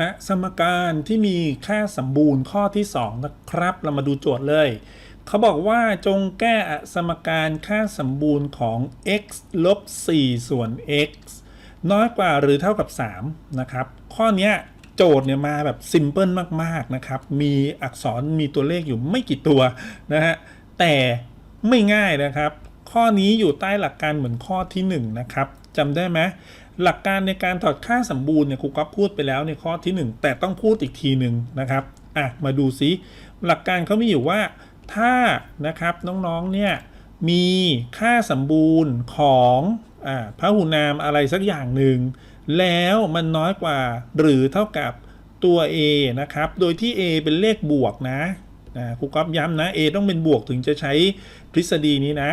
อะสมการที่มีค่าสมบูรณ์ข้อที่ 2 นะครับ เรามาดูโจทย์เลย เขาบอกว่าจงแก้อสมการค่าสมบูรณ์ของ x ลบ4ส่วน x น้อยกว่าหรือเท่ากับ 3 นะครับ ข้อนี้โจทย์เนี่ยมาแบบซิมเพิลมาก ๆ นะครับ มีอักษรมีตัวเลขอยู่ไม่กี่ตัวนะฮะ แต่ไม่ง่ายนะครับ ข้อนี้อยู่ใต้หลักการเหมือนข้อที่ 1 นะครับจำได้ไหม หลักการในการถอดค่าสมบูรณ์เนี่ยครูก๊อฟพูดไปแล้วในข้อที่ 1 แต่ต้องพูดอีกทีหนึ่งนะครับอะมาดูซิหลักการเขามีอยู่ว่าถ้านะครับน้องๆเนี่ยมีค่าสมบูรณ์ของอ่าพหุนามอะไรสักอย่างหนึ่งแล้วมันน้อยกว่าหรือเท่ากับตัว a นะครับ โดยที่ a เป็นเลขบวกนะนะครูก๊อฟย้ำนะ a ต้องเป็นบวกถึงจะใช้ทฤษฎีนี้นะ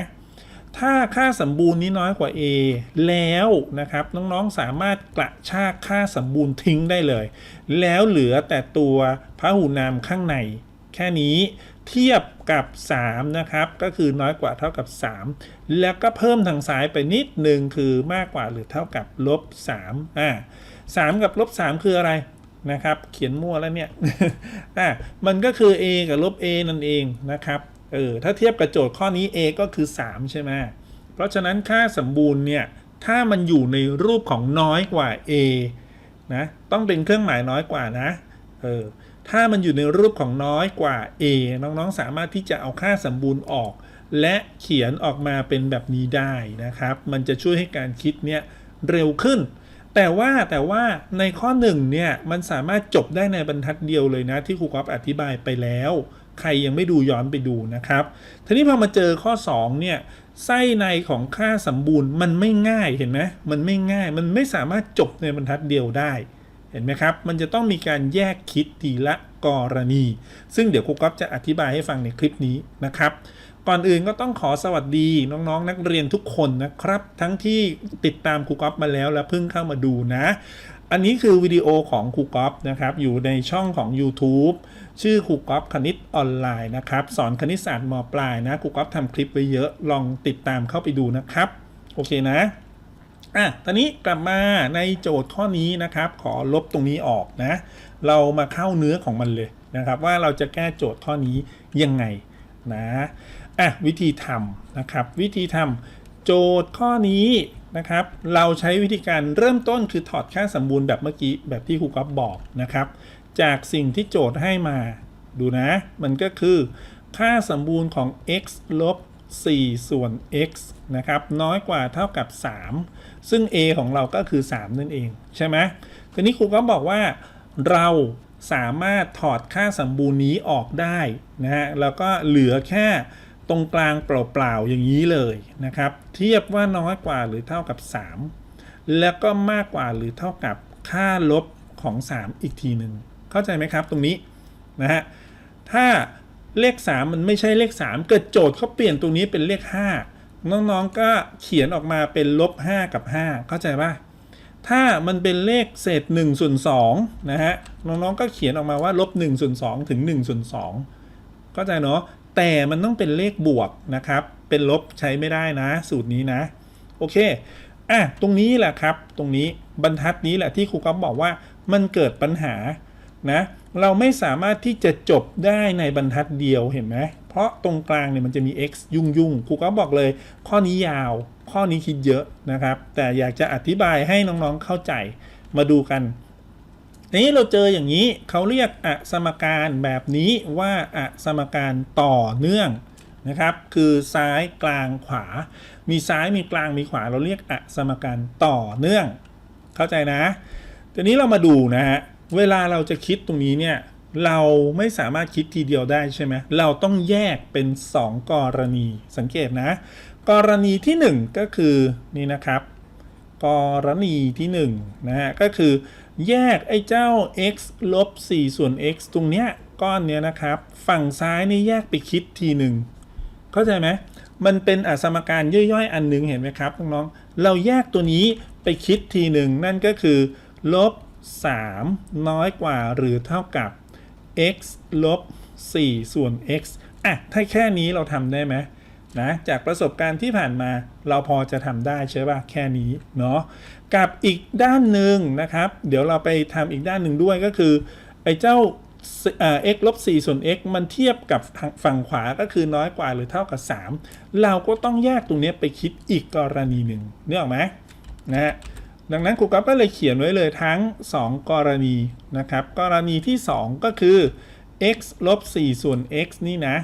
ถ้าค่าสมบูรณ์นี้น้อยกว่า a แล้วนะครับน้องๆสามารถกระชากค่าสมบูรณ์ทิ้งได้เลย แล้วเหลือแต่ตัวพหุนามข้างใน แค่นี้เทียบกับ 3 นะครับ ก็คือน้อยกว่าเท่ากับ 3 แล้วก็เพิ่มทางซ้ายไปนิดหนึ่งคือมากกว่าหรือเท่ากับลบ3อ่า3กับลบ3คืออะไรนะครับ เขียนมั่วแล้วเนี่ยอ่ามันก็คือ a กับลบ a นั่นเองนะครับ เออถ้าเทียบกับโจทย์ข้อนี้ a ก็คือ 3 ใช่ไหมเพราะฉะนั้นค่าสมบูรณ์เนี่ย ถ้ามันอยู่ในรูปของน้อยกว่า a นะต้องเป็นเครื่องหมายน้อยกว่านะเออถ้ามันอยู่ในรูปของน้อยกว่า a น้องๆ สามารถที่จะเอาค่าสมบูรณ์ออก และเขียนออกมาเป็นแบบนี้ได้นะครับ มันจะช่วยให้การคิดเนี่ยเร็วขึ้น แต่ว่าแต่ว่าในข้อหนึ่งเนี่ยมันสามารถจบได้ในบรรทัดเดียวเลยนะที่ครูกอฟอธิบายไปแล้ว ใครยังไม่ดูย้อนไปดูนะครับ ทีนี้พอมาเจอข้อ 2 เนี่ยไส้ในของค่าสมบูรณ์มันไม่ง่ายเห็นไหมมันไม่ง่ายมันไม่สามารถจบในบรรทัดเดียวได้เห็นไหมครับ มันจะต้องมีการแยกคิดทีละกรณี ซึ่งเดี๋ยวครูก๊อฟจะอธิบายให้ฟังในคลิปนี้นะครับ ก่อนอื่นก็ต้องขอสวัสดีน้องๆนนักเรียนทุกคนนะครับ ทั้งที่ติดตามครูก๊อฟมาแล้วและเพิ่งเข้ามาดูนะ อันนี้คือวิดีโอของครูก๊อฟนะครับ อยู่ในช่องของ YouTube ชื่อครูก๊อฟคณิตออนไลน์นะครับ สอนคณิตศาสตร์มปลายนะครูก๊อฟทำคลิปไว้เยอะลองติดตามเข้าไปดูนะครับ โอเคนะอะตอนนี้กลับมาในโจทย์ข้อนี้นะครับ ขอลบตรงนี้ออกนะ เรามาเข้าเนื้อของมันเลยนะครับ ว่าเราจะแก้โจทย์ข้อนี้ยังไงนะอะวิธีทำนะครับ วิธีทำโจทย์ข้อนี้ นะครับ เราใช้วิธีการเริ่มต้นคือถอดค่าสมบูรณ์แบบเมื่อกี้แบบที่ครูก๊อฟบอกนะครับ จากสิ่งที่โจทย์ให้มา ดูนะ มันก็คือ ค่าสมบูรณ์ของ x ลบ4 ส่วน x นะครับ น้อยกว่าเท่ากับ 3 ซึ่ง a ของเราก็คือ 3 นั่นเอง ใช่ไหมทีนี้ครูก็บอกว่าเราสามารถถอดค่าสมบูรณ์นี้ออกได้นะฮะแล้วก็เหลือแค่ ตรงกลางเปล่าๆอย่างนี้เลยนะครับ เทียบว่าน้อยกว่าหรือเท่ากับ 3 แล้วก็มากกว่าหรือเท่ากับค่าลบของ 3 อีกทีหนึ่งเข้าใจไหมครับตรงนี้นะฮะถ้าเลข 3 มันไม่ใช่เลข 3 เกิดโจทย์เขาเปลี่ยนตรงนี้เป็นเลข 5 น้องๆก็เขียนออกมาเป็นลบ 5 กับ 5 เข้าใจปะถ้ามันเป็นเลขเศษ1ส่วน2นะฮะน้องๆก็เขียนออกมาว่าลบ1ส่วน2ถึง1ส่วน2เข้าใจเนาะ แต่มันต้องเป็นเลขบวกนะครับ เป็นลบใช้ไม่ได้นะ สูตรนี้นะ โอเคอะตรงนี้แหละครับ ตรงนี้บรรทัดนี้แหละที่ครูก๊อฟบอกว่ามันเกิดปัญหานะเราไม่สามารถที่จะจบได้ในบรรทัดเดียวเห็นไหมเพราะตรงกลางเนี่ยมันจะมี x ยุ่งยุ่งครูก็บอกเลย ข้อนี้ยาว ข้อนี้คิดเยอะนะครับ แต่อยากจะอธิบายให้น้องๆเข้าใจมาดูกัน นี้เราเจออย่างนี้เขาเรียกอสมการแบบนี้ว่าอสมการต่อเนื่องนะครับ คือซ้ายกลางขวา มีซ้ายมีกลางมีขวา เราเรียกอสมการต่อเนื่อง เข้าใจนะทีนี้เรามาดูนะฮะเวลาเราจะคิดตรงนี้เนี่ยเราไม่สามารถคิดทีเดียวได้ใช่ไหมเราต้องแยกเป็น 2 กรณี สังเกตนะ กรณีที่ 1 ก็คือนี่นะครับ กรณีที่1นะฮะก็คือ แยกไอ้เจ้า x ลบ4ส่วน x ตรงเนี้ยก้อนเนี้ยนะครับ ฝั่งซ้ายนี่แยกไปคิดทีหนึ่งเข้าใจไหมมันเป็นอสมการย่อยๆ อันหนึงเห็นไหมครับน้องๆเราแยกตัวนี้ไปคิดทีหนึ่งนั่นก็คือลบ3 น้อยกว่าหรือเท่ากับ x ลบ4ส่วน x อะ ถ้าแค่นี้เราทำได้ไหมนะ จากประสบการณ์ที่ผ่านมาเราพอจะทำได้ใช่ป่ะ แค่นี้ เนาะ กับอีกด้านหนึ่งนะครับ เดี๋ยวเราไปทำอีกด้านหนึ่งด้วยก็คือไอ้เจ้า x ลบ4ส่วน x มันเทียบกับฝั่งขวาก็คือน้อยกว่าหรือเท่ากับ 3 เราก็ต้องแยกตรงนี้ไปคิดอีกกรณีหนึ่งนึกออกไหมนะฮะดังนั้นครูก๊อฟก็เลยเขียนไว้เลยทั้ง 2 กรณีนะครับ กรณีที่ 2 ก็คือ x ลบ4ส่วน x นี่นะ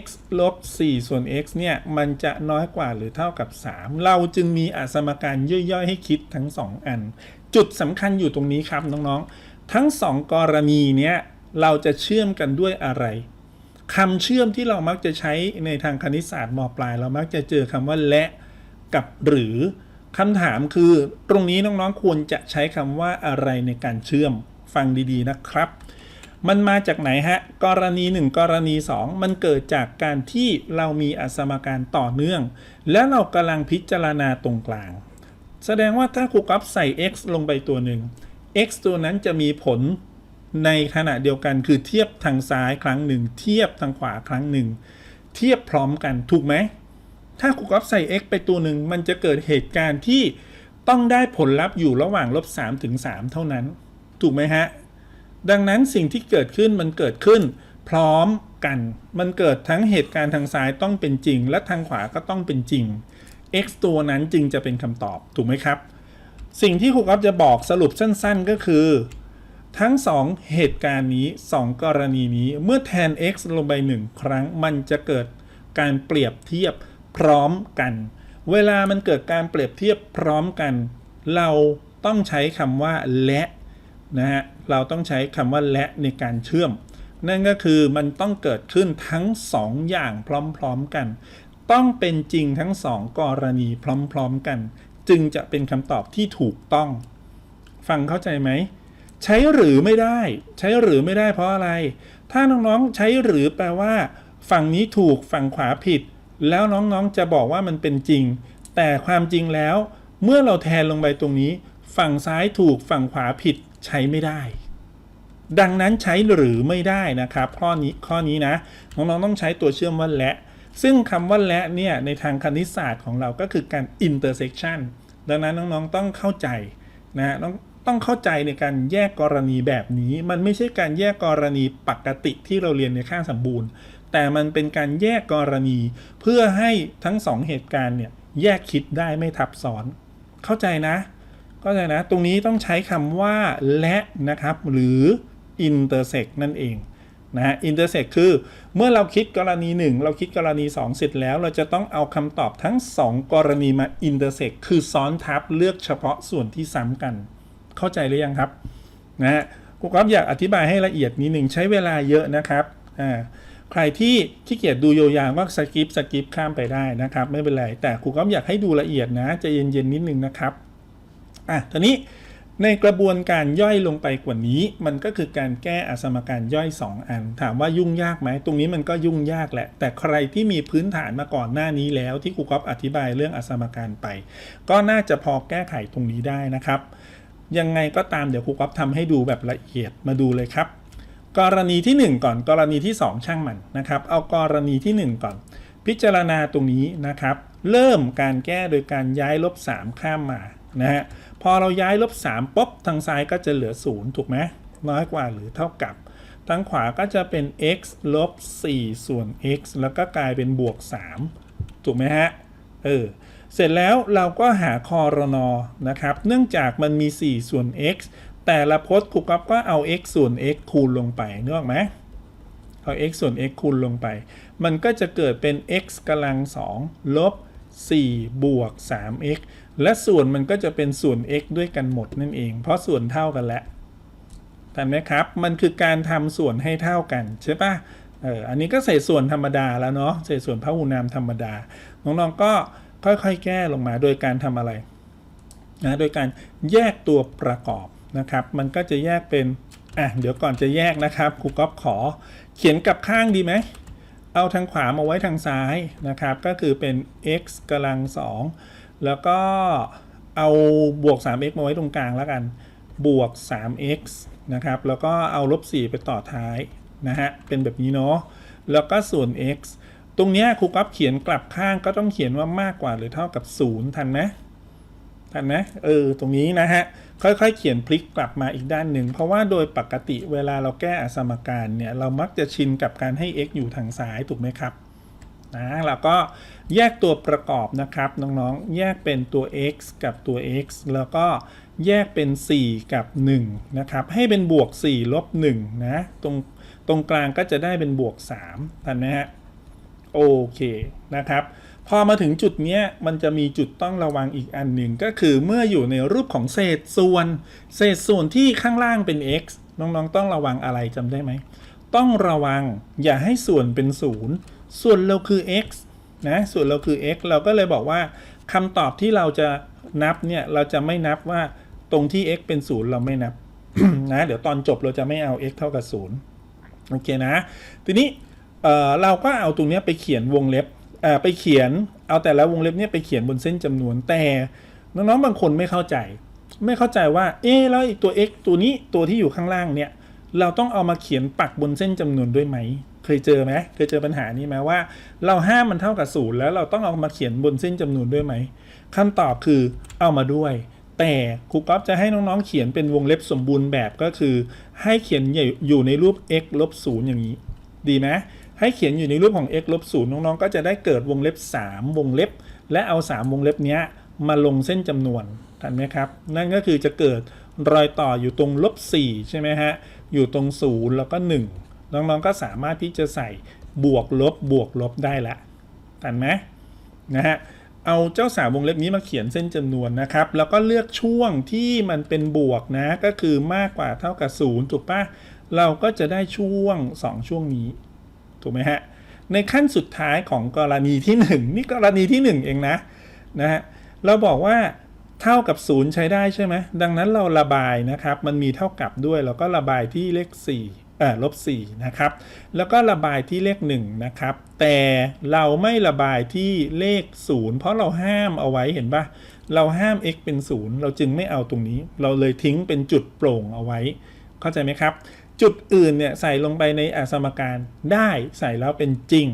x ลบ4ส่วน x เนี่ย มันจะน้อยกว่าหรือเท่ากับ 3 เราจึงมีอสมการย่อยๆ ให้คิดทั้ง 2 อัน จุดสำคัญอยู่ตรงนี้ครับน้องๆ ทั้ง 2 กรณีเนี้ยเราจะเชื่อมกันด้วยอะไรคำเชื่อมที่เรามักจะใช้ในทางคณิตศาสตร์มปลาย เรามักจะเจอคำว่าและกับหรือคำถามคือตรงนี้น้องๆควรจะใช้คำว่าอะไรในการเชื่อมฟังดีๆนะครับ มันมาจากไหนฮะ กรณี 1 กรณี 2 มันเกิดจากการที่เรามีอสมการต่อเนื่อง และเรากำลังพิจารณาตรงกลาง แสดงว่าถ้าครูก๊อฟใส่ x ลงไปตัวหนึ่ง x ตัวนั้นจะมีผลในขณะเดียวกันคือเทียบทางซ้ายครั้งหนึ่ง เทียบทางขวาครั้งหนึ่ง เทียบพร้อมกันถูกไหม ถ้าครูก๊อฟใส่ x ไปตัวหนึ่ง มันจะเกิดเหตุการณ์ที่ต้องได้ผลลัพธ์อยู่ระหว่างลบ3ถึง3เท่านั้น ถูกไหมฮะ ดังนั้นสิ่งที่เกิดขึ้นมันเกิดขึ้น พร้อมกัน มันเกิดทั้งเหตุการณ์ทางซ้ายต้องเป็นจริง และทางขวาก็ต้องเป็นจริง x ตัวนั้นจึงจะเป็นคำตอบถูกไหมครับ สิ่งที่ครูก๊อฟจะบอกสรุปสั้น ๆ ก็คือ ทั้ง 2 เหตุการณ์นี้ 2 กรณีนี้เมื่อแทน x ลงไป 1 ครั้งมันจะเกิดการเปรียบเทียบพร้อมกัน เวลามันเกิดการเปรียบเทียบพร้อมกัน เราต้องใช้คำว่าและ นะฮะเราต้องใช้คำว่าและในการเชื่อม นั่นก็คือมันต้องเกิดขึ้นทั้ง 2 อย่างพร้อมๆกัน ต้องเป็นจริงทั้ง 2 กรณีพร้อมๆกัน จึงจะเป็นคำตอบที่ถูกต้อง ฟังเข้าใจไหม ใช้หรือไม่ได้ ใช้หรือไม่ได้เพราะอะไร ถ้าน้องๆใช้หรือแปลว่า ฝั่งนี้ถูกฝั่งขวาผิด แล้วน้องๆจะบอกว่ามันเป็นจริง แต่ความจริงแล้ว เมื่อเราแทนลงไปตรงนี้ ฝั่งซ้ายถูกฝั่งขวาผิด ใช้ไม่ได้ ดังนั้นใช้หรือไม่ได้นะครับ ข้อนี้ข้อนี้นะน้องๆต้องใช้ตัวเชื่อมว่าและ ซึ่งคำว่าและเนี่ยในทางคณิตศาสตร์ของเราก็คือการ intersection ดังนั้นน้องๆต้องเข้าใจนะต้องต้องเข้าใจในการแยกกรณีแบบนี้ มันไม่ใช่การแยกกรณีปกติที่เราเรียนในค่าสมบูรณ์ แต่มันเป็นการแยกกรณี เพื่อให้ทั้งสองเหตุการณ์เนี่ยแยกคิดได้ไม่ทับซ้อน เข้าใจนะ เข้าใจนะตรงนี้ต้องใช้คำว่าและนะครับ หรือ intersect นั่นเองนะฮะ intersect คือเมื่อเราคิดกรณี 1 เราคิดกรณี 2 เสร็จแล้ว เราจะต้องเอาคำตอบทั้ง 2 กรณีมา intersect คือซ้อนทับเลือกเฉพาะส่วนที่ซ้ำกัน เข้าใจหรือยังครับนะฮะครูก๊อฟอยากอธิบายให้ละเอียดนิดหนึ่งใช้เวลาเยอะนะครับอ่าใครที่ขี้เกียจดูยาวๆก็สกิปสกิปข้ามไปได้นะครับ ไม่เป็นไร แต่ครูก๊อฟอยากให้ดูละเอียดนะจะเย็นๆนิดนึงนะครับ อะตอนนี้ในกระบวนการย่อยลงไปกว่านี้ มันก็คือการแก้อสมการย่อย 2 อัน ถามว่ายุ่งยากไหมตรงนี้มันก็ยุ่งยากแหละ แต่ใครที่มีพื้นฐานมาก่อนหน้านี้แล้วที่ครูก๊อฟอธิบายเรื่องอสมการไป ก็น่าจะพอแก้ไขตรงนี้ได้นะครับ ยังไงก็ตามเดี๋ยวครูก๊อฟทำให้ดูแบบละเอียดมาดูเลยครับ กรณีที่ 1 ก่อนกรณีที่ 2 ช่างมันนะครับ เอากรณีที่ 1 ก่อน พิจารณาตรงนี้นะครับ เริ่มการแก้โดยการย้ายลบ3ข้ามมา นะฮะพอเราย้ายลบ3ปุ๊บทางซ้ายก็จะเหลือ 0 ถูกไหมน้อยกว่าหรือเท่ากับ ทางขวาก็จะเป็น x ลบ4ส่วน x แล้วก็กลายเป็นบวก 3 ถูกไหมฮะเออเสร็จแล้วเราก็หาคอรนอนะครับ เนื่องจากมันมี 4 ส่วน x แต่ละพจน์ครูก๊อฟก็เอา x ส่วน x คูณลงไปนึกออกไหมเอา x ส่วน x คูณลงไป มันก็จะเกิดเป็น x กำลัง2ลบ4บวก 3x และส่วนมันก็จะเป็นส่วน x ด้วยกันหมดนั่นเอง เพราะส่วนเท่ากันแล้วทันไหมครับ มันคือการทำส่วนให้เท่ากันใช่ปะเอออันนี้ก็ใส่ส่วนธรรมดาแล้วเนาะใส่ส่วนพหุนามธรรมดา น้องๆก็ค่อยๆ แก้ลงมาโดยการทำอะไรนะโดยการแยกตัวประกอบนะครับ มันก็จะแยกเป็นอะเดี๋ยวก่อนจะแยกนะครับครูก๊อฟขอ เขียนกับข้างดีไหมเอาทางขวามาไว้ทางซ้ายนะครับ ก็คือเป็น x กำลัง2 แล้วก็เอาบวก 3x มาไว้ตรงกลางแล้วกัน บวก 3x นะครับ แล้วก็เอาลบ 4 ไปต่อท้ายนะฮะ เป็นแบบนี้เนาะ แล้วก็ส่วน x ตรงเนี้ยครูก๊อฟเขียนกลับข้างก็ต้องเขียนว่ามากกว่าหรือเท่ากับศูนย์ทันไหมทันไหมเออ ตรงนี้นะฮะ ค่อยๆ เขียนพลิกกลับมาอีกด้านหนึ่ง เพราะว่าโดยปกติเวลาเราแก้อสมการเนี่ย เรามักจะชินกับการให้ x อยู่ทางซ้ายถูกไหมครับ นะแล้วก็แยกตัวประกอบนะครับน้องๆ แยกเป็นตัว x กับตัว x แล้วก็แยกเป็น 4 กับ 1 นะครับ ให้เป็นบวก 4 ลบ 1 นะ ตรงตรงกลางก็จะได้เป็นบวก 3ทันไหมฮะโอเคนะครับ พอมาถึงจุดนี้มันจะมีจุดต้องระวังอีกอันหนึ่งก็คือเมื่ออยู่ในรูปของเศษส่วน เศษส่วนที่ข้างล่างเป็น x น้องๆ ต้องระวังอะไรจำได้ไหม ต้องระวังอย่าให้ส่วนเป็นศูนย์ ส่วนเราคือ x นะส่วนเราคือ x เราก็เลยบอกว่าคำตอบที่เราจะนับเนี่ยเราจะไม่นับว่าตรงที่ x เป็นศูนย์เราไม่นับนะเดี๋ยวตอนจบเราจะไม่เอา x เท่ากับศูนย์โอเคนะ ทีนี้เเราก็เอาตรงนี้ไปเขียนวงเล็บไปเขียนเอาแต่ละวงเล็บเนี่ยไปเขียนบนเส้นจำนวนแต่น้องๆบางคนไม่เข้าใจ ไม่เข้าใจว่าเอ๊แล้วตัว x ตัวนี้ตัวที่อยู่ข้างล่างเนี่ยเราต้องเอามาเขียนปักบนเส้นจำนวนด้วยไหม เคยเจอไหมเคยเจอปัญหานี้ไหมว่า เราห้ามมันเท่ากับศูนย์แล้วเราต้องเอามาเขียนบนเส้นจำนวนด้วยไหมคำตอบคือเอามาด้วย แต่ครูก๊อฟจะให้น้องๆเขียนเป็นวงเล็บสมบูรณ์แบบก็คือ ให้เขียนอยู่ในรูป x ลบศูนย์อย่างนี้ ดีไหมให้เขียนอยู่ในรูปของ x ลบศูนย์น้องๆก็จะได้เกิดวงเล็บ 3 วงเล็บ และเอา 3 วงเล็บนี้มาลงเส้นจำนวนทันไหมครับ นั่นก็คือจะเกิดรอยต่ออยู่ตรงลบ4ใช่ไหมฮะอยู่ตรง 0 แล้วก็ 1 น้องๆก็สามารถที่จะใส่บวกลบบวกลบได้ละทันไหมนะฮะเอาเจ้าสามวงเล็บนี้มาเขียนเส้นจำนวนนะครับ แล้วก็เลือกช่วงที่มันเป็นบวกนะ ก็คือมากกว่าเท่ากับ0ถูกปะเราก็จะได้ช่วง 2 ช่วงนี้ ถูกไหมฮะ ในขั้นสุดท้ายของกรณีที่ 1 นี่กรณีที่ 1 เองนะนะฮะเราบอกว่าเท่ากับ 0 ใช้ได้ใช่ไหมดังนั้นเราระบายนะครับ มันมีเท่ากับด้วย เราก็ระบายที่เลข 4 ลบ4นะครับ แล้วก็ระบายที่เลข1นะครับ แต่เราไม่ระบายที่เลข 0 เพราะเราห้ามเอาไว้เห็นปะเราห้าม x เป็น 0 เราจึงไม่เอาตรงนี้ เราเลยทิ้งเป็นจุดโปร่งเอาไว้ เข้าใจไหมครับ จุดอื่นเนี่ยใส่ลงไปในอสมการได้ใส่แล้วเป็นจริง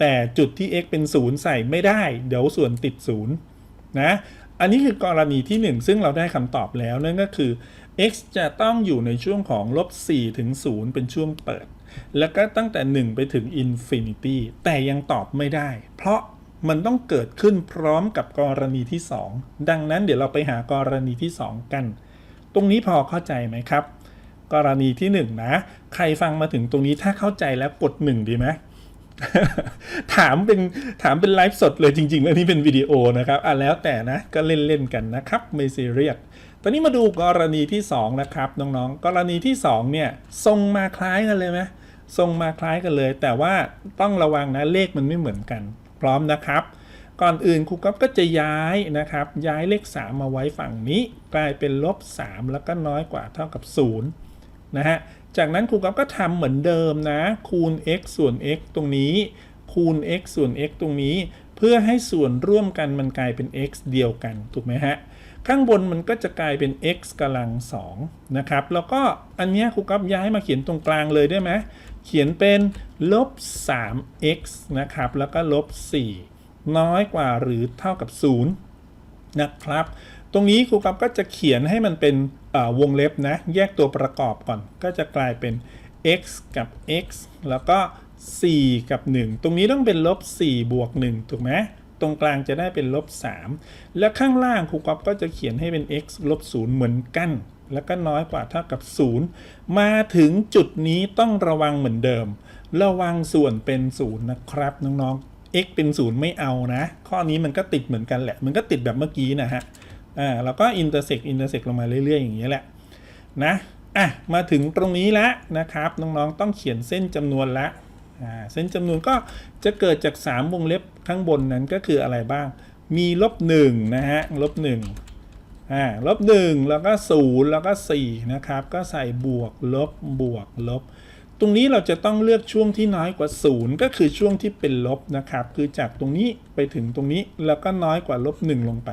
แต่จุดที่ x เป็น 0 ใส่ไม่ได้ เดี๋ยวส่วนติด 0 นะ อันนี้คือกรณีที่ 1 ซึ่งเราได้คำตอบแล้วนั่นก็คือ x จะต้องอยู่ในช่วงของลบ4ถึง0เป็นช่วงเปิด แล้วก็ตั้งแต่ 1 ไปถึง infinity แต่ยังตอบไม่ได้ เพราะมันต้องเกิดขึ้นพร้อมกับกรณีที่ 2 ดังนั้นเดี๋ยวเราไปหากรณีที่ 2 กัน ตรงนี้พอเข้าใจไหมครับ กรณีที่ 1 นะ ใครฟังมาถึงตรงนี้ถ้าเข้าใจแล้วกด 1 ดีไหมถามเป็นถามเป็นไลฟ์สดเลยจริงๆ แล้วนี่เป็นวิดีโอนะครับ อะแล้วแต่นะก็เล่นๆกันนะครับ ไม่ซีเรียส ตอนนี้มาดูกรณีที่ 2 นะครับน้องๆ กรณีที่ 2 เนี่ยทรงมาคล้ายกันเลยไหมทรงมาคล้ายกันเลย แต่ว่าต้องระวังนะเลขมันไม่เหมือนกัน พร้อมนะครับ ก่อนอื่นครูก๊อฟก็จะย้ายนะครับ ย้ายเลข 3 มาไว้ฝั่งนี้ กลายเป็นลบ 3 แล้วก็น้อยกว่าเท่ากับ 0 นะฮะ จากนั้นครูก๊อฟก็ทำเหมือนเดิมนะ คูณ x ส่วน x ตรงนี้ คูณ x ส่วน x ตรงนี้ เพื่อให้ส่วนร่วมกันมันกลายเป็น x เดียวกัน ถูกไหมฮะ ข้างบนมันก็จะกลายเป็น x กำลัง2นะครับ แล้วก็อันเนี้ยครูก๊อฟย้ายมาเขียนตรงกลางเลยได้ไหมเขียนเป็นลบ 3x นะครับ แล้วก็ลบ 4 น้อยกว่าหรือเท่ากับ 0 นะครับ ตรงนี้ครูกับก็จะเขียนให้มันเป็นวงเล็บนะ แยกตัวประกอบก่อน ก็จะกลายเป็น x กับ x แล้วก็ 4 กับ 1 ตรงนี้ต้องเป็นลบ4บวก1ถูกไหมตรงกลางจะได้เป็นลบ3และข้างล่างครูก๊อฟก็จะเขียนให้เป็น x ลบ0เหมือนกัน แล้วก็น้อยกว่าเท่ากับ 0 มาถึงจุดนี้ต้องระวังเหมือนเดิม ระวังส่วนเป็น 0 นะครับน้องๆ x เป็น 0 ไม่เอานะ ข้อนี้มันก็ติดเหมือนกันแหละ มันก็ติดแบบเมื่อกี้นะฮะอ่าแล้วก็ intersect intersect ลงมาเรื่อย ๆ อย่างนี้ยแหละนะอะมาถึงตรงนี้แล้วนะครับน้องๆต้องเขียนเส้นจำนวนละ เส้นจำนวนก็จะเกิดจาก 3 วงเล็บข้างบนนั้นก็คืออะไรบ้าง มีลบ1นะฮะลบ1อ่าลบ1แล้วก็0แล้วก็4นะครับก็ใส่บวกลบบวกลบ ตรงนี้เราจะต้องเลือกช่วงที่น้อยกว่า 0 ก็คือช่วงที่เป็นลบนะครับ คือจากตรงนี้ไปถึงตรงนี้แล้วก็น้อยกว่าลบ1ลงไป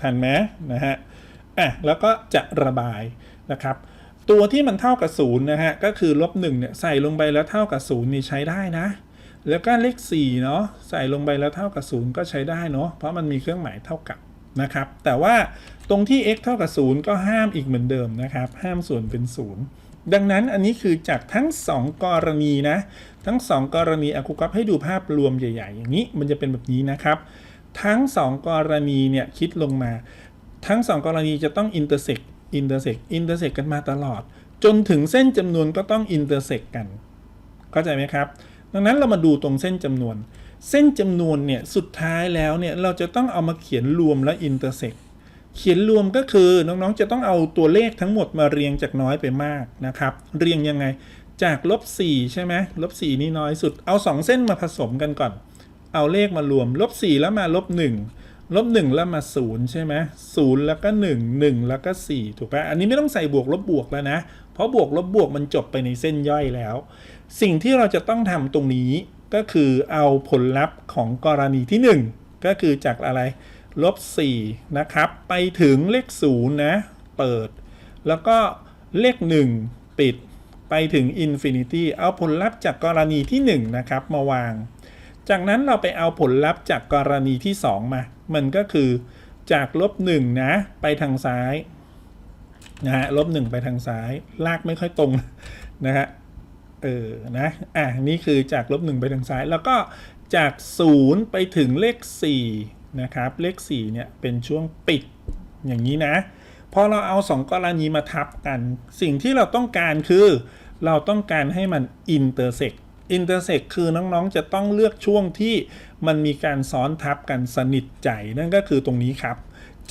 ทันไหมนะฮะอะแล้วก็จะระบายนะครับ ตัวที่มันเท่ากับ0นย์นะฮะก็คือลบ1เนี่ยใส่ลงไปแล้วเท่ากับ0นย์นี่ใช้ได้นะ แล้วก็เลข4เนาะใส่ลงไปแล้วเท่ากับ0ก็ใช้ได้เนาะเพราะมันมีเครื่องหมายเท่ากับนะครับ แต่ว่าตรงที่ x เท่ากับ0ก็ห้ามอีกเหมือนเดิมนะครับ ห้ามส่วนเป็น 0 ดังนั้นอันนี้คือจากทั้ง 2 กรณีนะ ทั้ง 2 กรณีอาคุกับให้ดูภาพรวมใหญ่ ๆ อย่างนี้มันจะเป็นแบบนี้นะครับ ทั้ง 2 กรณีเนี่ยคิดลงมา ทั้ง 2 กรณีจะต้อง intersect intersect intersect กั อินเตอร์เซกอินเตอร์เซกกันมาตลอด จนถึงเส้นจำนวนก็ต้อง intersect กัน เข้าใจไหมครับ ดังนั้นเรามาดูตรงเส้นจำนวน เส้นจำนวนเนี่ยสุดท้ายแล้วเนี่ยเราจะต้องเอามาเขียนรวมและ intersect เขียนรวมก็คือน้องๆจะต้องเอาตัวเลขทั้งหมดมาเรียงจากน้อยไปมากนะครับ เรียงยังไงจากลบ4ใช่ไหมลบ4นี่น้อยสุดเอา 2 เส้นมาผสมกันก่อน เอาเลขมารวมลบ4แล้วมาลบ1 ลบ1แล้วมา0ใช่ไหม0แล้วก็1 1แล้วก็4ถูกปะอันนี้ไม่ต้องใส่บวกลบบวกแล้วนะ เพราะบวกลบบวกมันจบไปในเส้นย่อยแล้ว สิ่งที่เราจะต้องทำตรงนี้ก็คือเอาผลลัพธ์ของกรณีที่ 1 ก็คือจากอะไรลบ4นะครับ ไปถึงเลข0นะ เปิด แล้วก็เลข 1 ปิด ไปถึง Infinity เอาผลลัพธ์จากกรณีที่ 1 นะครับ มาวาง จากนั้นเราไปเอาผลลัพธ์จากกรณีที่ 2 มา มันก็คือจากลบ1นะไปทางซ้ายนะฮะลบ1ไปทางซ้าย ลากไม่ค่อยตรงนะฮะเออนะอะนี่คือจากลบ1ไปทางซ้าย แล้วก็จาก 0 ไปถึงเลข4นะครับเลข4เนี่ยเป็นช่วงปิดอย่างนี้นะพอเราเอา 2 กรณีมาทับกัน สิ่งที่เราต้องการคือ เราต้องการให้มัน intersect intersect คือน้องๆ จะต้องเลือกช่วงที่มันมีการซ้อนทับกันสนิทใจ นั่นก็คือตรงนี้ครับ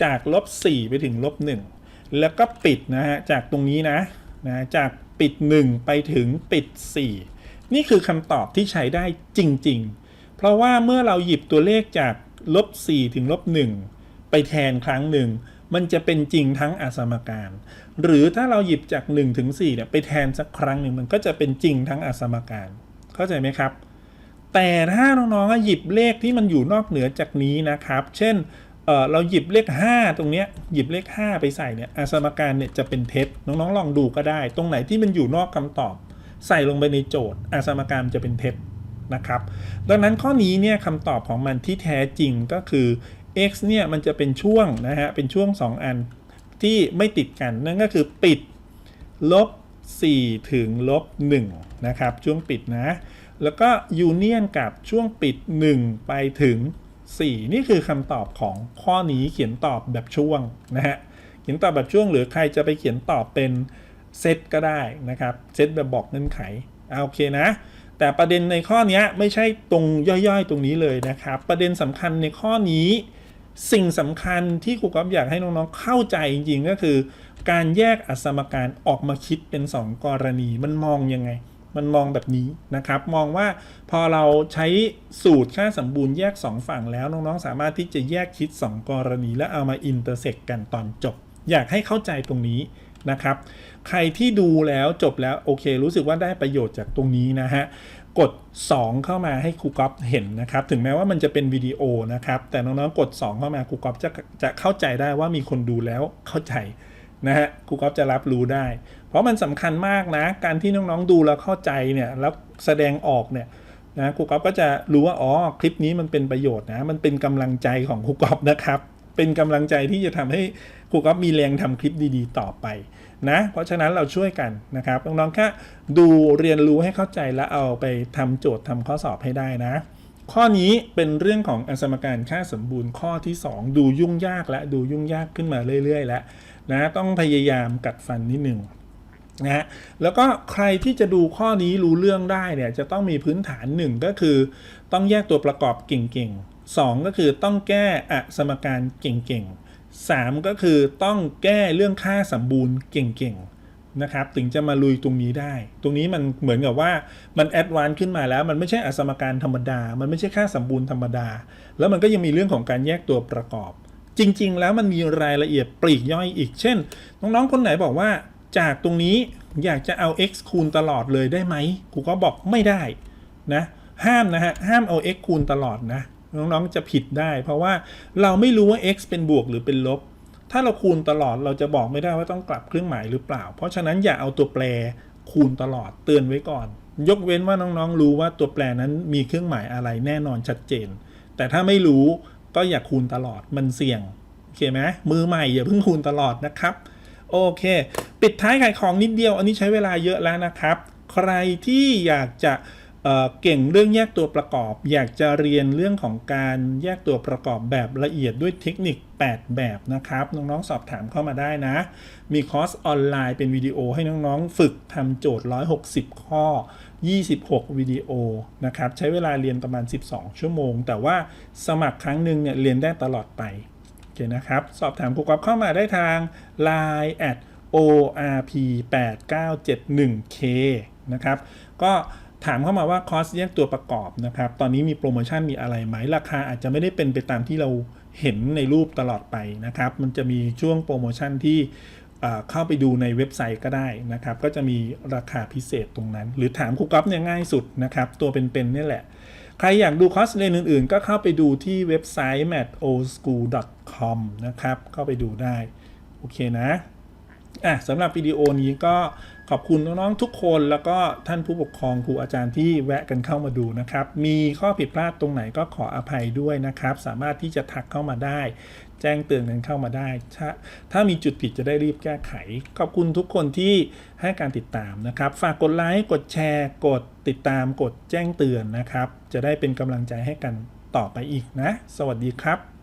จากลบ4ไปถึงลบ1แล้วก็ปิดนะฮะ จากตรงนี้นะนะจากปิด 1 ไปถึงปิด 4 นี่คือคำตอบที่ใช้ได้จริง ๆ เพราะว่าเมื่อเราหยิบตัวเลขจากลบ4ถึงลบ1ไปแทนครั้งหนึ่งมันจะเป็นจริงทั้งอสมการ หรือถ้าเราหยิบจาก1ถึง4เนี่ยไปแทนสักครั้งหนึ่งมันก็จะเป็นจริงทั้งอสมการ เข้าใจไหมครับ แต่ถ้าน้องๆหยิบเลขที่มันอยู่นอกเหนือจากนี้นะครับ เช่นเเราหยิบเลข 5 ตรงเนี้ยหยิบเลข 5 ไปใส่เนี่ยอสมการเนี่ยจะเป็นเท็จน้องๆ ลองดูก็ได้ ตรงไหนที่มันอยู่นอกคำตอบ ใส่ลงไปในโจทย์อสมการจะเป็นเท็จนะครับ ดังนั้นข้อนี้เนี่ยคำตอบของมันที่แท้จริงก็คือ x เนี่ยมันจะเป็นช่วงนะฮะเป็นช่วง 2 อันที่ไม่ติดกันนั่นก็คือปิดลบ 4 ถึงลบ1นะครับ ช่วงปิดนะ แล้วก็ยูเนียนกับช่วงปิด 1 ไปถึง 4 นี่คือคำตอบของข้อนี้เขียนตอบแบบช่วงนะฮะ เขียนตอบแบบช่วงหรือใครจะไปเขียนตอบเป็นเซตก็ได้นะครับ เซตแบบบอกเงื่อนไขเอาโอเคนะ แต่ประเด็นในข้อนี้ไม่ใช่ตรงย่อยๆตรงนี้เลยนะครับ ประเด็นสำคัญในข้อนี้ สิ่งสำคัญที่ครูก๊อฟอยากให้น้องๆเข้าใจจริงๆก็คือ การแยกอสมการออกมาคิดเป็น 2 กรณีมันมองยังไง มันมองแบบนี้นะครับ มองว่าพอเราใช้สูตรค่าสมบูรณ์แยก 2 ฝั่งแล้วน้องๆ สามารถที่จะแยกคิด 2 กรณี และเอามาอินเตอร์เซ็กกันตอนจบ อยากให้เข้าใจตรงนี้นะครับ ใครที่ดูแล้วจบแล้วโอเค รู้สึกว่าได้ประโยชน์จากตรงนี้นะฮะกด 2 เข้ามาให้ครูก๊อฟเห็นนะครับ ถึงแม้ว่ามันจะเป็นวิดีโอนะครับ แต่น้องๆกด 2 เข้ามาครูก๊อฟจะจะเข้าใจได้ว่ามีคนดูแล้วเข้าใจ นะฮะครูก๊อฟจะรับรู้ได้ เพราะมันสำคัญมากนะ การที่น้องๆดูแล้วเข้าใจเนี่ยแล้วแสดงออกเนี่ยนะครูก๊อฟก็จะรู้ว่าอ๋อคลิปนี้มันเป็นประโยชน์นะมันเป็นกำลังใจของครูก๊อฟนะครับ เป็นกำลังใจที่จะทำให้ครูก๊อฟมีแรงทำคลิปดีๆ ต่อไปนะเพราะฉะนั้นเราช่วยกันนะครับน้องๆแค่ดูเรียนรู้ให้เข้าใจแล้วเอาไปทำโจทย์ทำข้อสอบให้ได้นะ ข้อนี้เป็นเรื่องของอสมการค่าสมบูรณ์ข้อที่ 2 ดูยุ่งยากและดูยุ่งยากขึ้นมาเรื่อย ๆ แล้ว นะต้องพยายามกัดฟันนิดหนึ่งนะฮะแล้วก็ใครที่จะดูข้อนี้รู้เรื่องได้เนี่ยจะต้องมีพื้นฐานหนึ่งก็คือ ต้องแยกตัวประกอบเก่งๆ2ก็คือต้องแก้อสมการเก่งๆ3ก็คือต้องแก้เรื่องค่าสมบูรณ์เก่งๆนะครับถึงจะมาลุยตรงนี้ได้ ตรงนี้มันเหมือนกับว่ามันแอดวานซ์ขึ้นมาแล้ว มันไม่ใช่อสมการธรรมดา มันไม่ใช่ค่าสมบูรณ์ธรรมดา แล้วมันก็ยังมีเรื่องของการแยกตัวประกอบ จริง ๆ แล้วมันมีรายละเอียดปลีกย่อยอีก เช่น น้องๆ คนไหนบอกว่า จากตรงนี้อยากจะเอา x คูณตลอดเลยได้ไหมครูก็บอกไม่ได้นะ ห้ามนะฮะ ห้ามเอา x คูณตลอดนะ น้องๆ จะผิดได้ เพราะว่าเราไม่รู้ว่า x เป็นบวกหรือเป็นลบ ถ้าเราคูณตลอดเราจะบอกไม่ได้ว่าต้องกลับเครื่องหมายหรือเปล่า เพราะฉะนั้นอย่าเอาตัวแปรคูณตลอดเตือนไว้ก่อน ยกเว้นว่าน้องๆ รู้ว่าตัวแปรนั้นมีเครื่องหมายอะไรแน่นอนชัดเจน แต่ถ้าไม่รู้ ก็อย่าคูณตลอดมันเสี่ยง โอเคไหมมือใหม่อย่าเพิ่งคูณตลอดนะครับ โอเค ปิดท้ายขายของนิดเดียว อันนี้ใช้เวลาเยอะแล้วนะครับ ใครที่อยากจะ เก่งเรื่องแยกตัวประกอบ อยากจะเรียนเรื่องของการแยกตัวประกอบแบบละเอียดด้วยเทคนิค 8 แบบนะครับ น้องๆสอบถามเข้ามาได้นะ มีคอร์สออนไลน์เป็นวิดีโอให้น้องๆ ฝึกทำโจทย์ 160 ข้อ 26 วิดีโอนะครับ ใช้เวลาเรียนประมาณ 12 ชั่วโมง แต่ว่าสมัครครั้งหนึ่งเนี่ยเรียนได้ตลอดไปโอเคนะครับ สอบถามครูกอฟเข้ามาได้ทาง line at orp 8 9 7 1 k นะครับก็ ถามเข้ามาว่าคอสแยกตัวประกอบนะครับ ตอนนี้มีโปรโมชั่นมีอะไรไหม ราคาอาจจะไม่ได้เป็นไปตามที่เราเห็นในรูปตลอดไปนะครับ มันจะมีช่วงโปรโมชั่นที่เข้าไปดูในเว็บไซต์ก็ได้นะครับ ก็จะมีราคาพิเศษตรงนั้น หรือถามครูก๊อฟเนี่ยง่ายสุดนะครับ ตัวเป็นๆนี่แหละ ใครอยากดูคอสเรียนอื่นๆ ก็เข้าไปดูที่เว็บไซต์ matoschool.com นะครับ เข้าไปดูได้ โอเคนะ อะสำหรับวิดีโอนี้ก็ขอบคุณน้องๆทุกคนแล้วก็ท่านผู้ปกครองครูอาจารย์ที่แวะกันเข้ามาดูนะครับ มีข้อผิดพลาดตรงไหนก็ขออภัยด้วยนะครับ สามารถที่จะทักเข้ามาได้ แจ้งเตือนกันเข้ามาได้ถ้าถ้ามีจุดผิดจะได้รีบแก้ไข ขอบคุณทุกคนที่ให้การติดตามนะครับ ฝากกดไลค์กดแชร์ กดติดตามกดแจ้งเตือนนะครับ จะได้เป็นกำลังใจให้กันต่อไปอีกนะ สวัสดีครับ